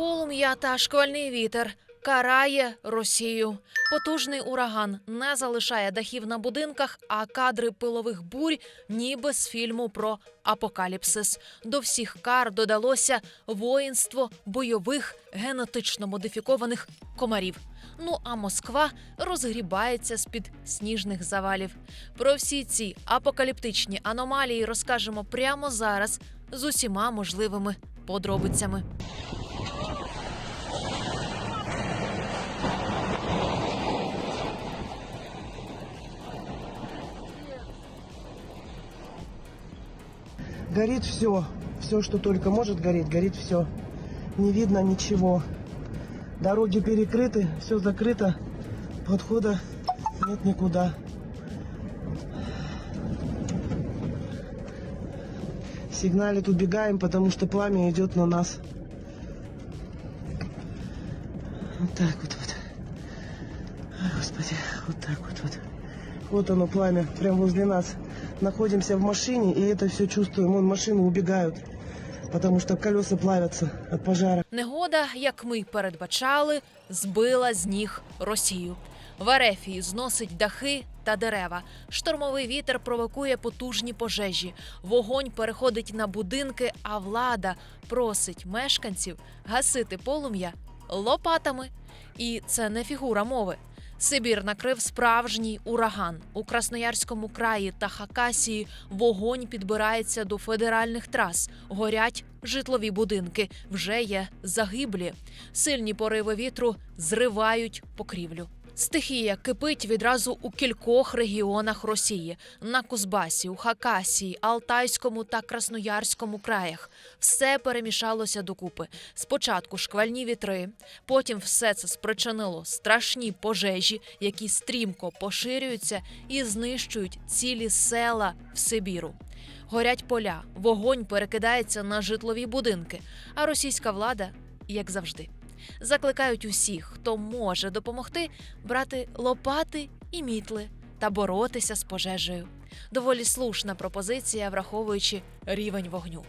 Полум'я та шквальний вітер карає Росію. Потужний ураган не залишає дахів на будинках, а кадри пилових бурь, ніби з фільму про апокаліпсис. До всіх кар додалося воїнство бойових генетично модифікованих комарів. Ну а Москва розгрібається з під сніжних завалів. Про всі ці апокаліптичні аномалії розкажемо прямо зараз з усіма можливими подробицями. Горит все. Все, что только может гореть, горит все. Не видно ничего. Дороги перекрыты, все закрыто. Подхода нет никуда. Сигналит, убегаем, потому что пламя идет на нас. Так вот вот. Господи, вот так вот вот. Вот оно пламя, прям возле нас. Находимся в машине и это все чувствуем. Вон машины убегают, потому что колеса плавятся от пожара. Негода, як ми передбачали, збила з ніг Росію. В Ерефії зносить дахи та дерева. Штормовий вітер провокує потужні пожежі. Вогонь переходить на будинки, а влада просить мешканців гасити полум'я лопатами. І це не фігура мови. Сибір накрив справжній ураган у Красноярському краї та Хакасії. Вогонь підбирається до федеральних трас. Горять житлові будинки. Вже є загиблі. Сильні пориви вітру зривають покрівлю. Стихія кипить відразу у кількох регіонах Росії на Кузбасі, у Хакасії, Алтайському та Красноярському краях. Все перемішалося докупи. Спочатку шквальні вітри, потім все це спричинило страшні пожежі, які стрімко поширюються і знищують цілі села в Сибіру. Горять поля, вогонь перекидається на житлові будинки, а російська влада, як завжди, закликають усіх, хто може допомогти, брати лопати і мітли та боротися з пожежею. Доволі слушна пропозиція, враховуючи рівень вогню.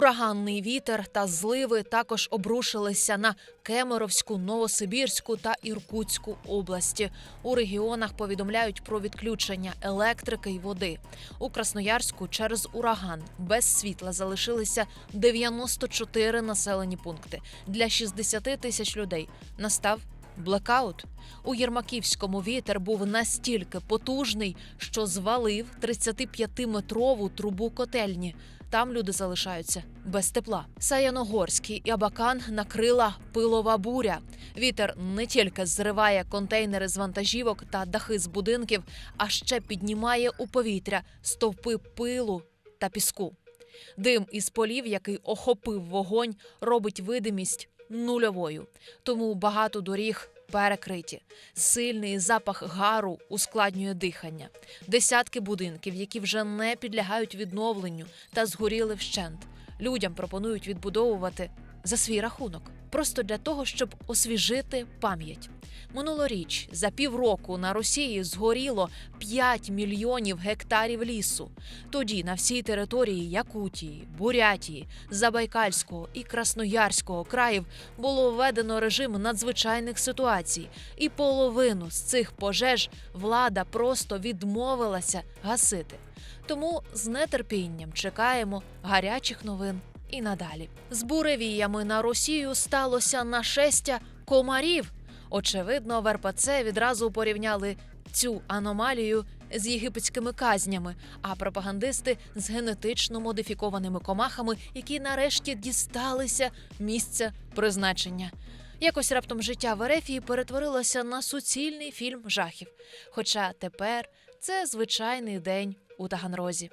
Ураганний вітер та зливи також обрушилися на Кемеровську, Новосибірську та Іркутську області. У регіонах повідомляють про відключення електрики й води. У Красноярську через ураган без світла залишилися 94 населені пункти. Для 60 тисяч людей настав Блекаут у Єрмаківському вітер був настільки потужний, що звалив 35-метрову трубу котельні. Там люди залишаються без тепла. Саяногорський і Абакан накрила пилова буря. Вітер не тільки зриває контейнери з вантажівок та дахи з будинків, а ще піднімає у повітря стовпи пилу та піску. Дим із полів, який охопив вогонь, робить видимість нульовою. Тому багато доріг перекриті. Сильний запах гару ускладнює дихання. Десятки будинків, які вже не підлягають відновленню та згоріли вщент. Людям пропонують відбудовувати за свій рахунок, просто для того, щоб освіжити пам'ять. Минулоріч за півроку на Росії згоріло 5 мільйонів гектарів лісу. Тоді на всій території Якутії, Бурятії, Забайкальського і Красноярського країв було введено режим надзвичайних ситуацій, і половину з цих пожеж влада просто відмовилася гасити. Тому з нетерпінням чекаємо гарячих новин і надалі. З буревіями на Росію сталося нашестя комарів. Очевидно, в РПЦ відразу порівняли цю аномалію з єгипетськими казнями, а пропагандисти з генетично модифікованими комахами, які нарешті дісталися місця призначення. Якось раптом життя в Ерефії перетворилося на суцільний фільм жахів. Хоча тепер це звичайний день у Таганрозі.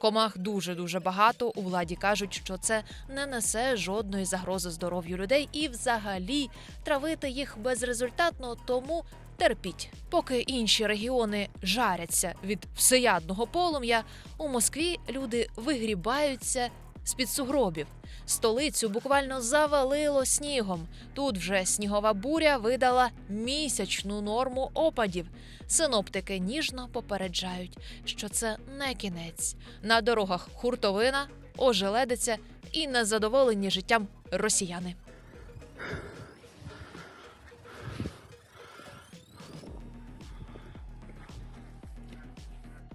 Комах дуже дуже багато. У владі кажуть, що це не несе жодної загрози здоров'ю людей, і взагалі травити їх безрезультатно, тому терпіть. Поки інші регіони жаряться від всеядного полум'я, у Москві люди вигрібаються з під сугробів. Столицю буквально завалило снігом. Тут вже снігова буря видала місячну норму опадів. Синоптики ніжно попереджають, що це не кінець. На дорогах хуртовина, ожеледиця і незадоволені життям росіяни.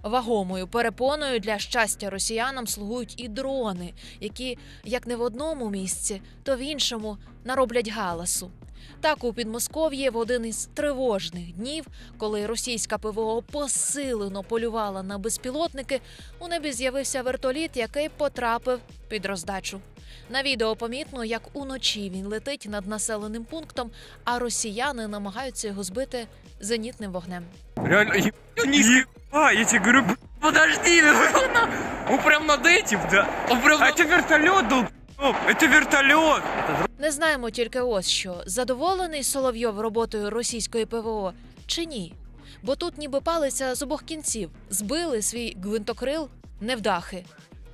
Вагомою перепоною для щастя росіянам слугують і дрони, які як не в одному місці, то в іншому нароблять галасу. Так у Підмосков'ї в один із тривожних днів, коли російська ПВО посилено полювала на безпілотники, у небі з'явився вертоліт, який потрапив під роздачу. На відео помітно, як уночі він летить над населеним пунктом, а росіяни намагаються його збити зенітним вогнем. Реально, ебать, низкий. А, я тебе говорю, б***ь, подожди, ну, он прям над этим, да? Он прям а это вертолет, долб***ь, это вертолет. Не знаємо тільки ось що задоволений Соловйов роботою російської ПВО чи ні. Бо тут ніби палиться з обох кінців. Збили свій гвинтокрил невдахи.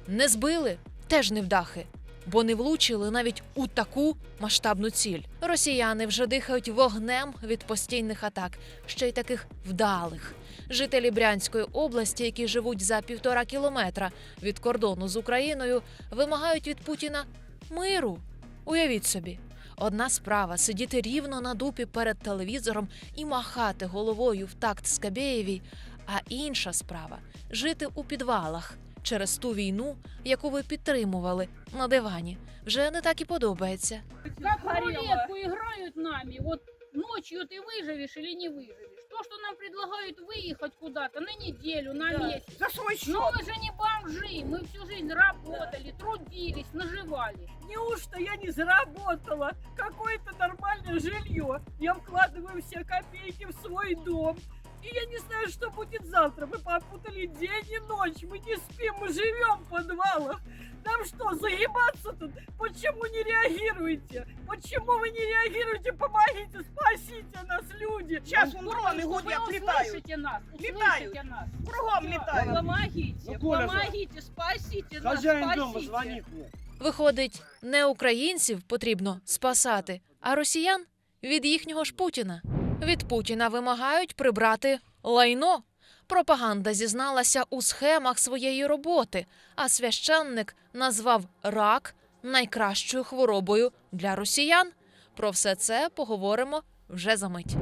Не збили теж невдахи. Бо не влучили навіть у таку масштабну ціль. Росіяни вже дихають вогнем від постійних атак, ще й таких вдалих. Жителі Брянської області, які живуть за півтора кілометра від кордону з Україною, вимагають від Путіна миру. Уявіть собі, одна справа сидіти рівно на дупі перед телевізором і махати головою в такт Скабєєвій, а інша справа жити у підвалах через ту війну, яку ви підтримували на дивані. Вже не так і подобається. Как в рулетку играют нами. Вот ночью ты выживешь или не выживешь. То, что нам предлагают выехать куда-то на неделю, на месяц. За свой счет. Но мы же не бомжи. Мы всю жизнь работали, трудились, наживались. Неужто я не заработала какое-то нормальное жилье? Я вкладываю все копейки в свой дом. И я не знаю, что будет завтра. Мы попутали день и ночь. Мы не спим, мы живем в подвалах. Нам что, загибаться тут? Почему не реагируете? Почему вы не реагируете? Помогите, спасите нас, люди. Сейчас вон дроны Вы гудят, летают. услышите нас, Летают. услышите нас. Кругом Всё, летают. Помогите, Ну, Коля, помогите, спасите нас, Хозяин дома спасите. звонит мне. Виходить, не українців потрібно спасати, а росіян від їхнього ж Путіна. Від Путіна вимагають прибрати лайно. Пропаганда зізналася у схемах своєї роботи, а священник назвав рак найкращою хворобою для росіян. Про все це поговоримо вже за мить.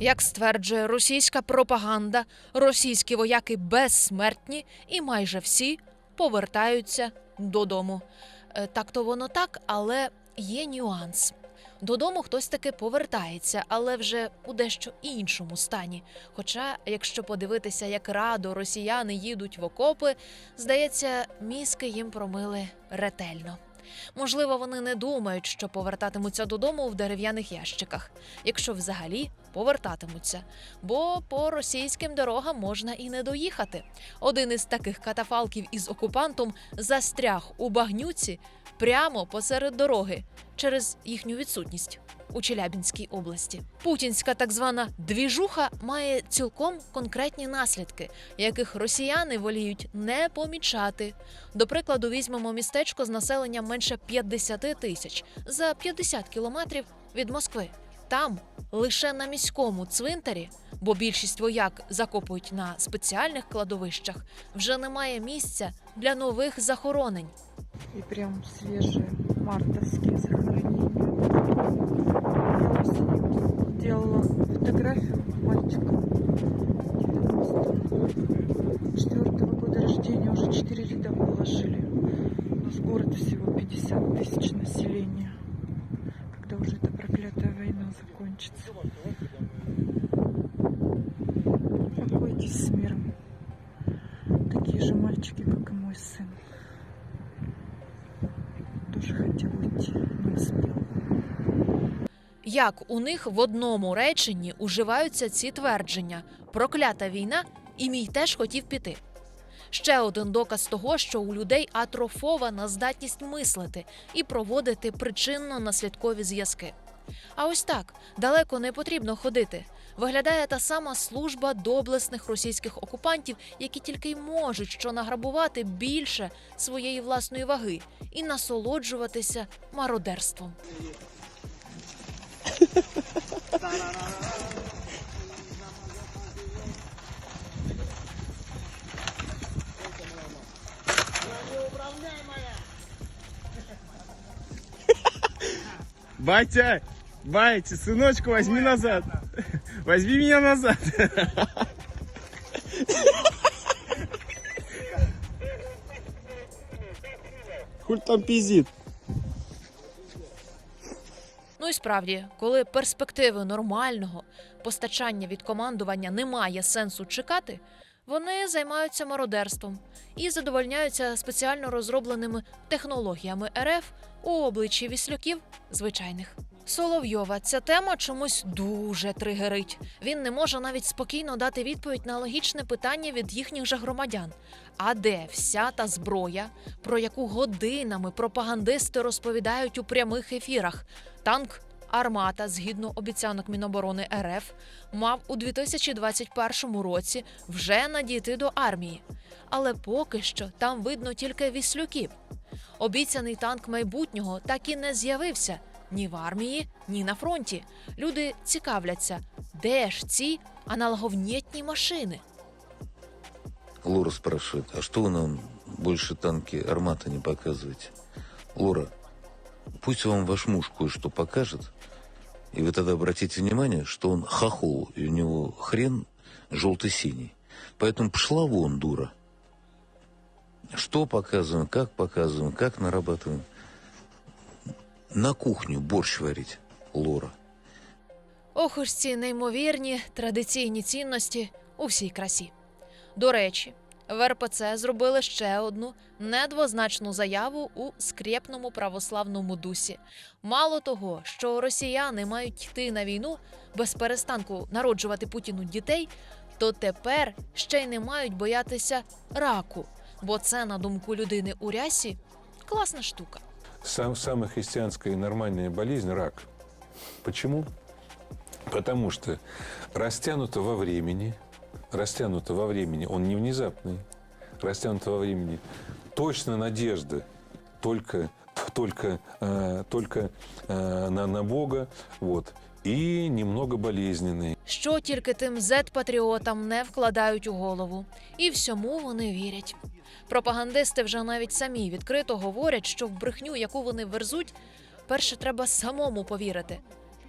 Як стверджує російська пропаганда, російські вояки безсмертні і майже всі повертаються додому. Е, Так то воно так, але є нюанс. Додому хтось таки повертається, але вже у дещо іншому стані. Хоча, якщо подивитися, як радо росіяни їдуть в окопи, здається, мізки їм промили ретельно. Можливо, вони не думають, що повертатимуться додому в дерев'яних ящиках, якщо взагалі повертатимуться. Бо по російським дорогам можна і не доїхати. Один із таких катафалків із окупантом застряг у багнюці прямо посеред дороги через їхню відсутність у Челябінській області. Путінська так звана двіжуха має цілком конкретні наслідки, яких росіяни воліють не помічати. До прикладу, візьмемо містечко з населенням менше 50 тисяч за 50 кілометрів від Москви. Там лише на міському цвинтарі, бо більшість вояк закопують на спеціальних кладовищах, вже немає місця для нових захоронень. и прям свежие мартовские захоронения. Я осенью делала фотографию Як у них в одному реченні уживаються ці твердження: проклята війна, і мій теж хотів піти. Ще один доказ того, що у людей атрофована здатність мислити і проводити причинно-наслідкові зв'язки. А ось так далеко не потрібно ходити. Виглядає та сама служба доблесних російських окупантів, які тільки й можуть що награбувати більше своєї власної ваги і насолоджуватися мародерством. Батя, батя, сыночку, возьми назад. Возьми меня назад. Хуль там пиздит. Справді, коли перспективи нормального постачання від командування немає сенсу чекати, вони займаються мародерством і задовольняються спеціально розробленими технологіями РФ у обличчі віслюків звичайних. Соловйова ця тема чомусь дуже тригерить. Він не може навіть спокійно дати відповідь на логічне питання від їхніх же громадян. А де вся та зброя, про яку годинами пропагандисти розповідають у прямих ефірах? Танк Армата, згідно обіцянок Міноборони РФ, мав у 2021 році вже надійти до армії. Але поки що там видно тільки віслюків. Обіцяний танк майбутнього так і не з'явився ні в армії, ні на фронті. Люди цікавляться, де ж ці аналоговнєтні машини. Лора спрашивает, а что вы нам больше танки «Армата» не показываете? Лора, пусть вам ваш муж кое-что покажет, и вы тогда обратите внимание, что он хохол, и у него хрен желто-синий. Поэтому пошла вон, дура. Что показываем, как показываем, как нарабатываем. На кухню борщ варить, Лора. Ох уж ці неймовірні традиційні цінності у всій красі. До речі, в РПЦ зробили ще одну недвозначну заяву у скрєпному православному дусі. Мало того, що росіяни мають йти на війну без перестанку народжувати Путіну дітей, то тепер ще й не мають боятися раку, бо це, на думку людини у рясі, класна штука Сам, самая христианская и нормальная болезнь – рак. Почему? Потому что растянуто во времени, растянуто во времени, он не внезапный, растянуто во времени, точно надежда только, только, э, только э, на, на Бога, вот, и немного болезненный. Що тільки тим зет-патріотам не вкладають у голову, і всьому вони вірять. Пропагандисти вже навіть самі відкрито говорять, що в брехню, яку вони верзуть, перше треба самому повірити.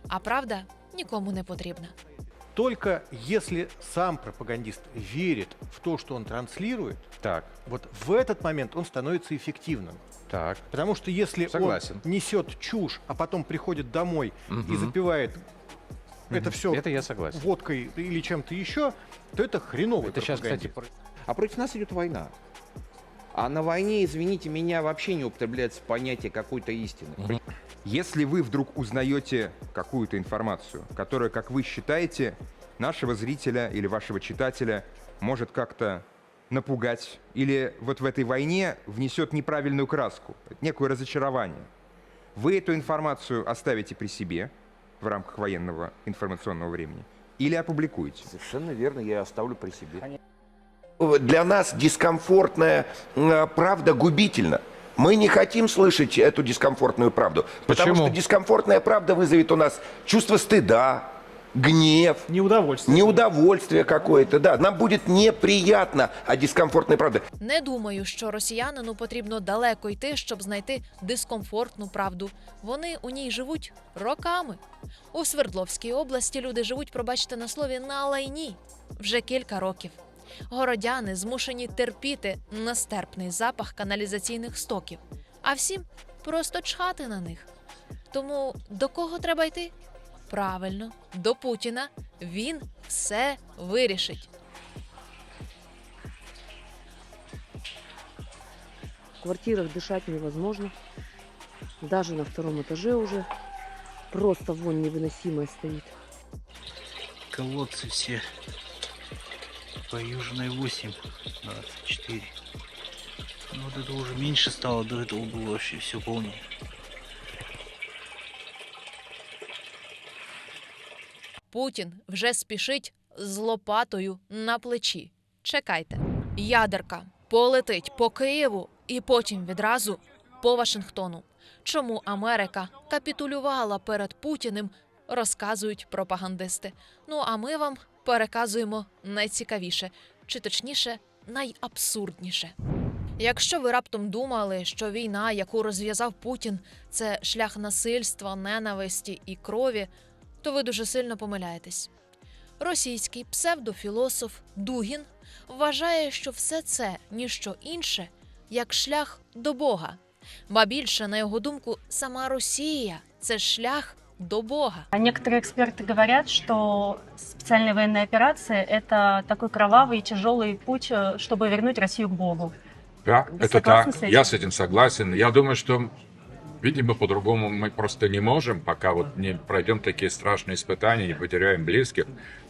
А правда нікому не потрібна. Только если сам пропагандист верит в то, что он транслирует, Так, вот в этот момент он становится эффективным. так. Потому что если Согласен. он несет чушь, а потом приходит домой и Мгм. запивает это Мгм. все Это я согласен. водкой или чем-то еще, то это хреновый Это сейчас, кстати, пропагандист. А против нас идет война. А на войне, извините меня, вообще не употребляется понятие какой-то истины. Если вы вдруг узнаете какую-то информацию, которая, как вы считаете, нашего зрителя или вашего читателя может как-то напугать или вот в этой войне внесет неправильную краску, некое разочарование, вы эту информацию оставите при себе в рамках военного информационного времени или опубликуете? Совершенно верно, я оставлю при себе. Для нас дискомфортная э, правда губительна. Мы не хотим слышать эту дискомфортную правду. Потому Почему? что дискомфортная правда вызовет у нас чувство стыда, гнев, Неудовольствие. неудовольствие какое-то. Да, нам будет неприятно от дискомфортной правды. Не думаю, що росіянину потрібно далеко йти, щоб знайти дискомфортну правду. Вони у ній живуть роками. У Свердловській області люди живуть, пробачте на слові, на лайні вже кілька років. Городяни змушені терпіти нестерпний запах каналізаційних стоків, а всім просто чхати на них. Тому до кого треба йти? Правильно, до Путіна. Він все вирішить. В квартирах дышать невозможно. Даже на втором этаже уже. Просто вонь невыносимая стоит. Колодцы все по Южной 8, 24. Ну вот это уже меньше стало, до этого было вообще все полнее. Путін вже спішить з лопатою на плечі. Чекайте, ядерка полетить по Києву і потім відразу по Вашингтону. Чому Америка капітулювала перед Путіним, розказують пропагандисти. Ну а ми вам переказуємо найцікавіше, чи точніше, найабсурдніше. Якщо ви раптом думали, що війна, яку розв'язав Путін, це шлях насильства, ненависті і крові, то ви дуже сильно помиляєтесь. Російський псевдофілософ Дугін вважає, що все це ніщо інше, як шлях до Бога. Ба більше, на його думку, сама Росія це шлях до Бога. А некоторые эксперты говорят, что специальная военная операция – это такой кровавый и тяжелый путь, э, чтобы вернуть Россию к Богу. Да, Вы это согласны так. с этим? Я с этим согласен. Я думаю, что, видимо, по-другому мы просто не можем, пока вот не пройдем такие страшные испытания, не потеряем близких.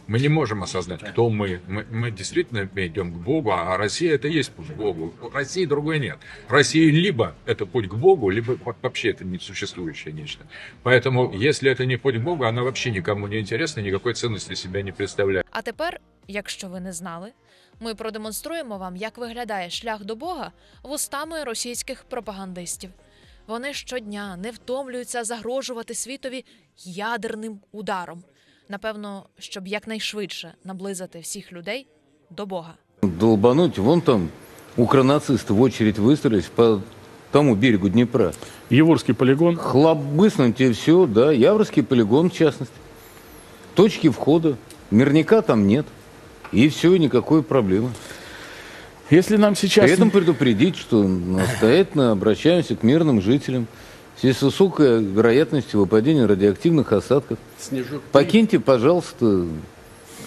Мы не можем осознать, кто мы. Мы, мы действительно идем к Богу, а Россия это и есть путь к Богу. У России другой нет. Россия либо это путь к Богу, либо во- вообще это несуществующее нечто. Поэтому, если это не путь к Богу, она вообще никому не интересна, никакой ценности себя не представляет. А тепер, якщо ви не знали, ми продемонструємо вам, як виглядає шлях до Бога вустами російських пропагандистів. Вони щодня не втомлюються загрожувати світові ядерним ударом. Напевно, щоб якнайшвидше наблизити всіх людей до Бога. Долбануть, вон там укронацисты в очередь выстроились по тому берегу Днепра. Еворский полигон. Хлобыснуть и все, да, Яворский полигон в частности. Точки входа, мирника там нет. И все, никакой проблемы. Если нам сейчас... При этом предупредить, что настоятельно обращаемся к мирным жителям. В связи с высокой вероятностью выпадения радиоактивных осадков. Снежок. Покиньте, пожалуйста,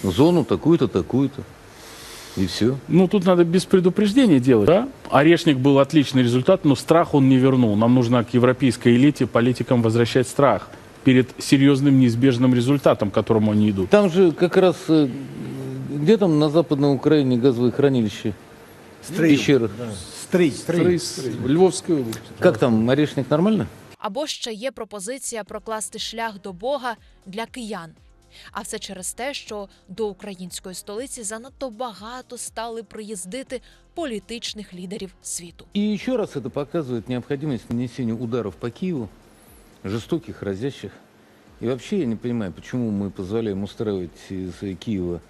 зону такую-то, такую-то. И все. Ну, тут надо без предупреждения делать, да? Орешник был отличный результат, но страх он не вернул. Нам нужно к европейской элите, политикам возвращать страх перед серьезным неизбежным результатом, к которому они идут. Там же как раз, э, где там на Западной Украине газовые хранилища? Строй. Пещеры. Строй. В Львовской области. Как там, орешник нормально? Або ще є пропозиція прокласти шлях до Бога для киян. А все через те, що до української столиці занадто багато стали приїздити політичних лідерів світу. И еще раз это показывает необходимость нанесения ударов по Киеву, жестоких, разящих. И вообще я не понимаю, почему мы позволяем устраивать из э, Киева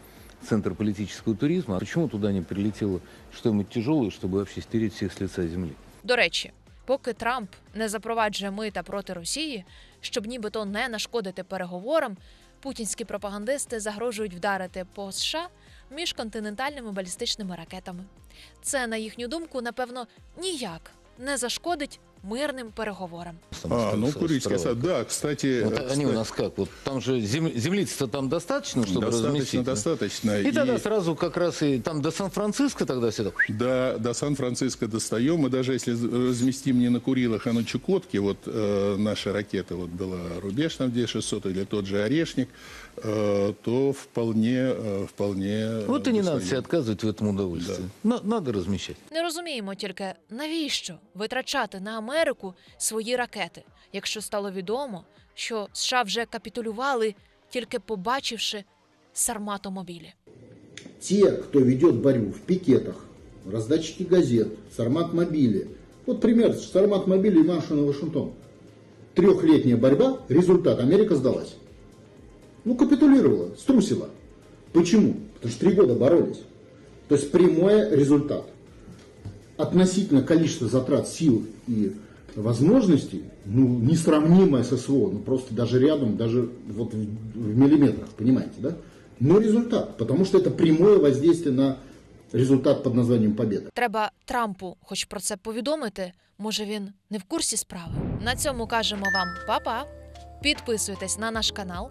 центр политического туризма, а почему туда не прилетело что-нибудь тяжелое, чтобы вообще стереть всех с лица земли. До речі, поки Трамп не запроваджує мита проти Росії, щоб нібито не нашкодити переговорам, путінські пропагандисти загрожують вдарити по США міжконтинентальними балістичними ракетами. Це, на їхню думку, напевно, ніяк не зашкодить мирним переговорам. А, ну, Курильский осад, да, кстати... Вот они у нас как? Вот там же зем... землицы-то там достаточно, чтобы разместить? да? достаточно. И тогда сразу как раз и там до Сан-Франциско тогда все так... Да, до Сан-Франциско достаем. И даже если разместим не на Курилах, а на Чукотке, вот э, наша ракета вот была рубеж там где 600 или тот же Орешник, э, то вполне, э, вполне... Вот и не надо достаем. себе отказывать в этом удовольствии. На- надо размещать. Не розуміємо тільки, навіщо витрачати на Америку свої ракети, якщо стало відомо, що США вже капітулювали, тільки побачивши сарматомобілі. те, кто ведет борьбу в пикетах, раздатчики газет, Сармат-мобили. Вот пример, Сармат-мобили и Машина Вашингтон. Трехлетняя борьба, результат, Америка сдалась. Ну, капитулировала, струсила. Почему? Потому что три года боролись. То есть прямой результат. Относительно количества затрат сил и возможностей, ну, несравнимое с СВО, ну, просто даже рядом, даже вот в, в миллиметрах, понимаете, да? Но результат, потому что это прямое воздействие на результат под названием победа. Треба Трампу, хоч про це повідомити. Може, він не в курсі справи. На цьому кажемо вам па-па. Підписуйтесь на наш канал,